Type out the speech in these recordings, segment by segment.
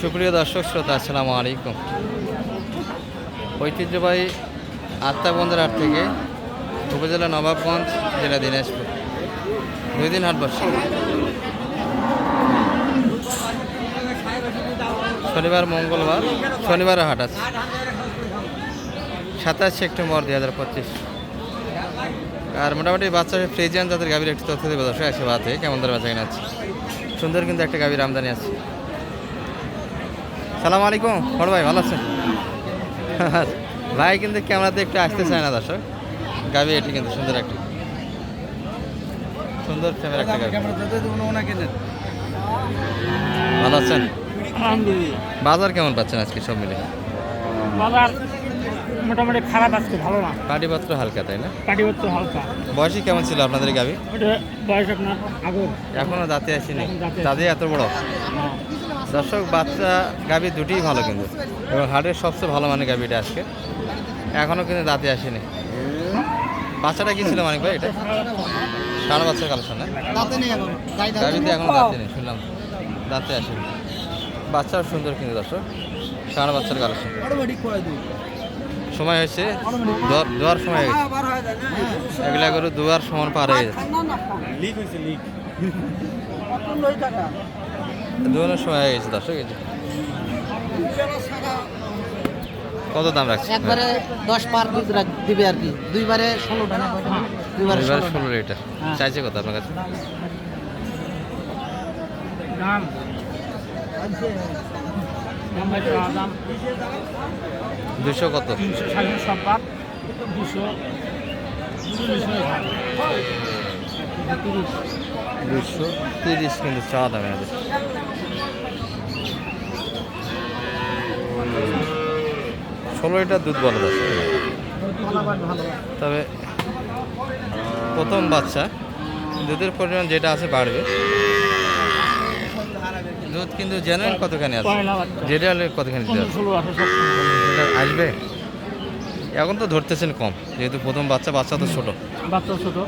সুপ্রিয় দর্শক শ্রোতা, আসসালামু আলাইকুম। ঐতিহ্যবাহী আত্মাবন্দর হাট থেকে উপজেলা নবাবগঞ্জ, জেলা দিনাজপুর। দুই দিন হাট বসে। শনিবার, মঙ্গলবার, শনিবারও হাট আছে। সাতাশ সেপ্টেম্বর দুই হাজার পঁচিশ। আর মোটামুটি বাচ্চা ফ্রিজিয়ান যাদের গাভীর একটি তথ্য দেবে দর্শক একশো বাতে কেমন ধরে বাচ্চা আছে সুন্দর কিন্তু একটা গাভীর আমদানি আছে। সালাম আলাইকুম। বড় ভাই ভালো আছেন? ভাই কিন্তু ক্যামেরাতে একটু আসতে চায় না দর্শক। গাবি এটি কিন্তু সুন্দর একটি সুন্দর ফ্রেমের একটা গাবি ভালো আছেন? বাজার কেমন পাচ্ছেন আজকে সব মিলে বাজার মোটামুটি খারাপ আজকে ভালো না। পাটিপত্র হালকা তাই না? পাটিপত্র হালকা। বয়সী কেমন ছিল আপনাদের গাবি বয়স আপনার আগর। এখনও দাঁতে আসেনি? দাঁতে এত বড়? হ্যাঁ। দর্শক বাচ্চা গাবি দুটিই ভালো কিন্তু। এবং হাটের সবচেয়ে ভালো মানে গাবিটা আজকে। এখনও কিন্তু দাঁতে আসেনি। বাচ্চাটা কি ছিল মানিক ভাই এটা? সারা বাচ্চার কালেকশন না? গাড়িতে এখনও দাঁতে নেই শুনলাম। দাঁতে আসেনি। বাচ্চাও সুন্দর কিন্তু দর্শক। সারা বাচ্চার কালেকশন। সময় হয়েছে দোয়ার- দোয়ার সময় হয়ে গেছে এগুলা করে দুয়ার সমান পার হয়ে গেছে দোয়ানোর সময় হয়ে গেছে দর্শক কত দাম রাখছে একবারে দশ পার দিবে আর কি। দুইবারে ষোলো টাকা দুইবারে ষোলো লিটার। হ্যাঁ। চাইছে কত আপনার কাছে? দাম দাম হয়তো দাম। দুশো কত? তিনশো সাড়ে দুশো দুশো তিরিশ দুশো তিরিশ কিন্তু চা দাম এদের ষোলো লিটার দুধ বলা যাচ্ছে। তবে প্রথম বাচ্চা দুধের পরিমাণ যেটা আছে বাড়বে। দুধ কিন্তু জেনুইন কতখানি আছে? হলে কতখানি আসবে? এখন তো ধরতেছেন কম যেহেতু প্রথম বাচ্চা বাচ্চা তো ছোট। বাচ্চা ছোটো।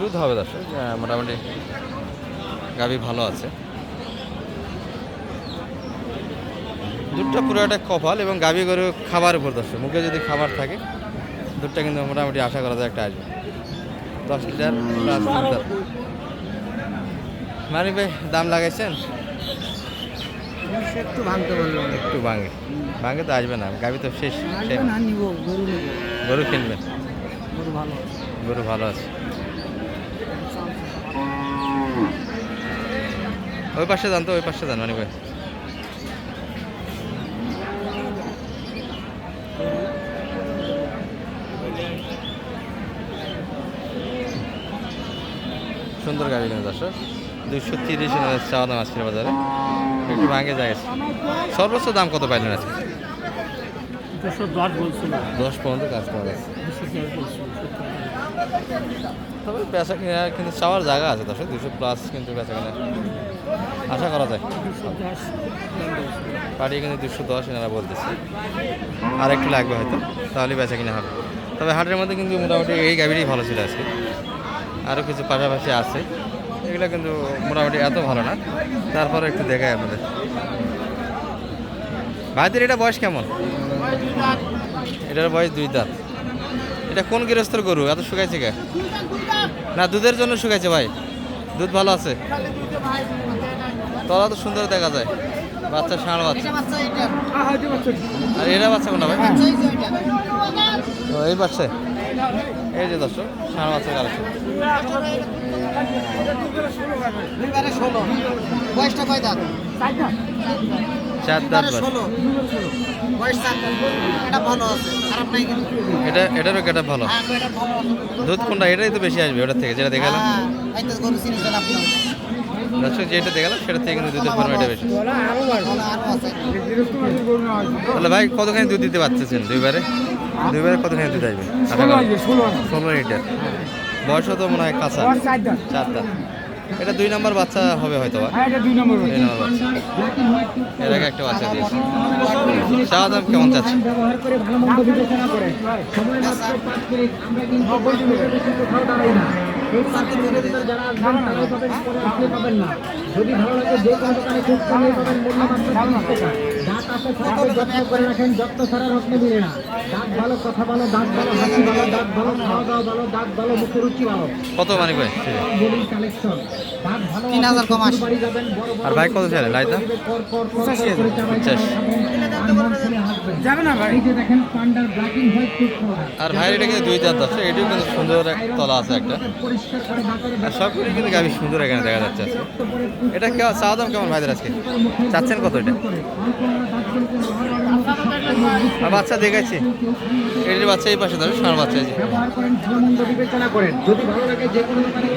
দুধ হবে দর্শক। আহ, মোটামুটি গাভী ভালো আছে। দুধটা পুরো একটা কপাল এবং গাভী গরু খাবার উপর দর্শক। মুখে যদি খাবার থাকে দুধটা কিন্তু মোটামুটি আশা করা যায় একটা আসবে। দশ লিটার প্লাস লিটার। মানিক ভাই দাম লাগাইছেন? একটু ভাঙতে বলল। একটু ভাঙে। ভাঙে তো আসবে না গাভী তো শেষ গরু কিনবেন? গরু ভালো গরু ভালো আছে। ওই পাশে যান তো ওই পাশে যান মানিক ভাই। সুন্দর গাড়ি কিন্তু দর্শক। দুশো তিরিশ চাওয়া দাম আজকের বাজারে। একটু ভাঙে যায় সর্বোচ্চ দাম কত পাইলেন আজকে? দুশো দশ পর্যন্ত কাজ করা যাচ্ছে দুশো দশ তবে বেচা কিনা, কিন্তু চাওয়ার জায়গা আছে দর্শক দুশো প্লাস কিন্তু বেচা কিনা। আশা করা যায়। পাঠিয়ে কিন্তু দুশো দশ এনারা বলতেছে। আর একটু লাগবে হয়তো তাহলে বেচা কিনা হবে। তবে হাটের মধ্যে কিন্তু মোটামুটি এই গাড়িটাই ভালো ছিল আজকে। আরও কিছু পাশাপাশি আছে। এগুলো কিন্তু মোটামুটি এত ভালো না। তারপরে একটু দেখাই আপনাদের। ভাইদের এটা বয়স কেমন? এটার বয়স দুই দাঁত। এটা কোন গৃহস্থর গরু? এত শুকাইছে কে? না, দুধের জন্য শুকাইছে ভাই। দুধ ভালো আছে? তলা তো সুন্দর দেখা যায়। বাচ্চা, ষাঁড় বাচ্চা। এটা আর এরা বাচ্চা কোনটা ভাই? এই বাচ্চা এই যে দর্শক ষাঁড় বাচ্চা কালেকশন বয়সটা কয় দাঁত? চার দাঁত এটা ভালো এটারও কেটা হ্যাঁ দুধ কোনটা এটাই তো বেশি আসবে ওটার থেকে যেটা দেখালাম। হ্যাঁ দর্শক যেটা দেখালাম সেটা থেকে কিন্তু দুধের পরিমাণ এটা বেশি। তাহলে ভাই কতখানি দুধ দিতে পারতেছেন দুইবারে? দুইবারে দুধ আসবে আশা ষোলো লিটার। বয়সও তো মনে হয় কাঁচা। চার দাঁত এটা দুই নম্বর বাচ্চা হবে হয়তো হ্যাঁ এটা দুই নম্বর বাচ্চা। এর আগে একটা বাচ্চা দিয়েছে। চাওয়া দাম কেমন চাচ্ছে? যদি ভালো লাগে যে কোনো দোকানে খুব কমে পাবেন মূল্য মাত্র তিরিশ টাকা দাঁত আছে সাথে যত্ন করে রাখেন যত্ন ছাড়া রত্ন মিলে না। দাঁত ভালো কথা ভালো দাঁত ভালো হাসি ভালো দাঁত ভালো খাওয়া দাওয়া ভালো দাঁত ভালো মুখে রুচি ভালো। কত ভাই? কালেকশন দাঁত ভালো কম আসে। বড় আর ভাই কত লাইতা ছেলে যাবে না ভাই। এই যে দেখেন পান্ডার ব্ল্যাকিং হোয়াইট টুথ আর ভাই এটা কিন্তু দুই দাঁত আছে এটিও কিন্তু সুন্দর এক তলা আছে একটা। পরিষ্কার করে আর সবগুলি কিন্তু গাভি সুন্দর এখানে দেখা যাচ্ছে। এটা কেমন চা দাম কেমন ভাইদের আজকে? চাচ্ছেন কত এটা? বাচ্চা দেখাচ্ছি। এটির বাচ্চা এই পাশে ধরো ষাঁড় বাচ্চা দোকানে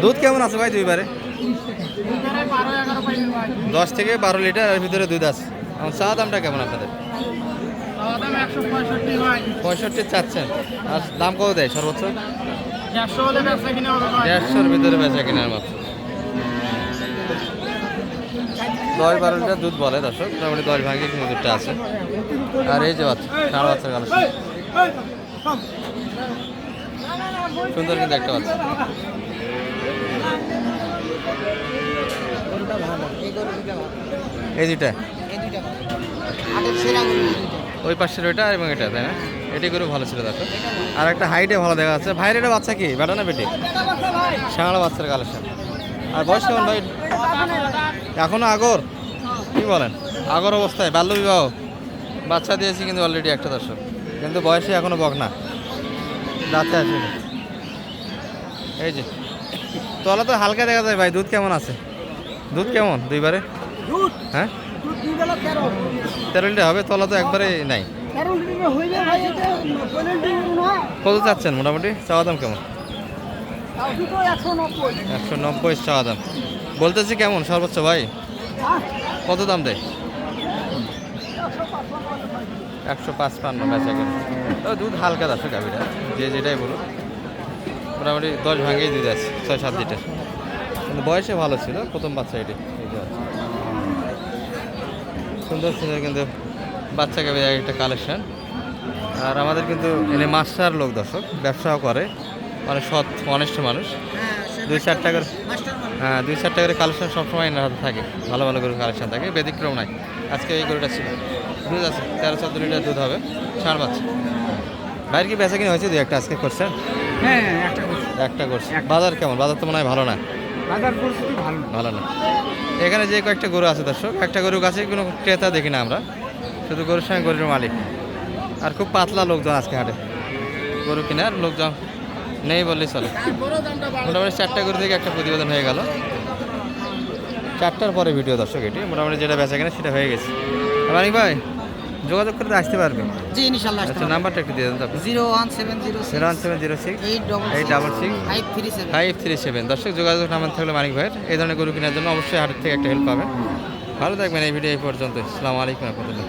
দুধ কেমন আছে ভাই দুইবারে? দশ থেকে বারো লিটার এর ভিতরে দুধ আছে। এখন চা দামটা কেমন আপনাদের? পঁয়ষট্টি চাচ্ছেন। আর দাম কত দেয় সর্বোচ্চ? দেড়শোর ভিতরে বেচা কেনার মাত্র। দশ বারো লিটার দুধ বলে দর্শক, মোটামুটি দশ কিন্তু দুধটা আছে। আর এই যে বাচ্চা ষাঁড় বাচ্চার কালো সুন্দর কিন্তু একটা বাচ্চা। এই সেরা দুইটা। ওই পাশের ওইটা এবং এটা, তাই না? এটি করে ভালো ছিল দেখো আর একটা হাইটে ভালো দেখা যাচ্ছে। ভাইয়ের এটা বাচ্চা কি? বেটা না বেটি? ষাঁড় বাচ্চার কালেকশন। আর বয়স কেমন ভাই? এখনও আগর? কি বলেন? আগর অবস্থায় বাল্য বিবাহ। বাচ্চা দিয়েছি কিন্তু অলরেডি একটা দর্শক। কিন্তু বয়সে এখনও বক না দাঁতে আসেনি। এই যে তলা তো হালকা দেখা যায় ভাই দুধ কেমন আছে? দুধ কেমন দুইবারে? হ্যাঁ? তেরো। লিটার হবে তলা তো একবারে নাই। কত চাচ্ছেন মোটামুটি? চাওয়া দাম কেমন? একশো নব্বই চাওয়া দাম। বলতেছি কেমন সর্বোচ্চ ভাই? কত দাম দেয়? একশো পাঁচ পান্ন বেচা কেন। দুধ হালকা দাসো গাভিটা। যে যেটাই বলুন মোটামুটি দশ ভাঙেই দুধ আছে, ছয় সাত লিটার। কিন্তু বয়সে ভালো ছিল, প্রথম বাচ্চা এটি। সুন্দর সুন্দর কিন্তু বাচ্চা গাভি একটা কালেকশন আর আমাদের কিন্তু এনে মাস্টার লোক দর্শক, ব্যবসাও করে। মানে সৎ অনিষ্ঠ মানুষ। দুই চার টাকার হ্যাঁ দুই চার টাকার কালেকশন সবসময় এনার হাতে থাকে। ভালো ভালো গরুর কালেকশন থাকে ব্যতিক্রম নাই। আজকে এই গরুটা ছিল। দুধ আছে তেরো চোদ্দ লিটার দুধ হবে ষাঁড় বাচ্চা বাইরে কি বেচা কিনে হয়েছে দুই একটা আজকে করছেন হ্যাঁ একটা একটা করছে। বাজার কেমন? বাজার তো মনে হয় ভালো না। বাজার পরিস্থিতি ভালো। ভালো না। এখানে যে কয়েকটা গরু আছে দর্শক একটা গরুর কাছে কোনো ক্রেতা দেখি না আমরা। শুধু গরুর সঙ্গে গরুর মালিক। আর খুব পাতলা লোকজন আজকে হাটে। গরু কেনার লোকজন নেই বললেই চলে। মোটামুটি চারটা গরু থেকে একটা প্রতিবেদন হয়ে গেল। চারটার পরে ভিডিও দর্শক এটি। মোটামুটি যেটা বেচা কেনা সেটা হয়ে গেছে। মানিক ভাই যোগাযোগ করতে আসতে পারবে? জি ইনশাল্লাহ আচ্ছা নাম্বারটা একটু দিয়ে দেন তো আপনি। Zero one seven zero zero one seven zero six eight double eight double six five three seven. Five three seven. দর্শক যোগাযোগ নাম্বার থাকলে মানিক ভাইয়ের। এই ধরনের গরু কেনার জন্য অবশ্যই হাটের থেকে একটা হেল্প পাবেন। ভালো থাকবেন এই ভিডিও এই পর্যন্ত আসসালামু আলাইকুম রহমতুল্লাহ।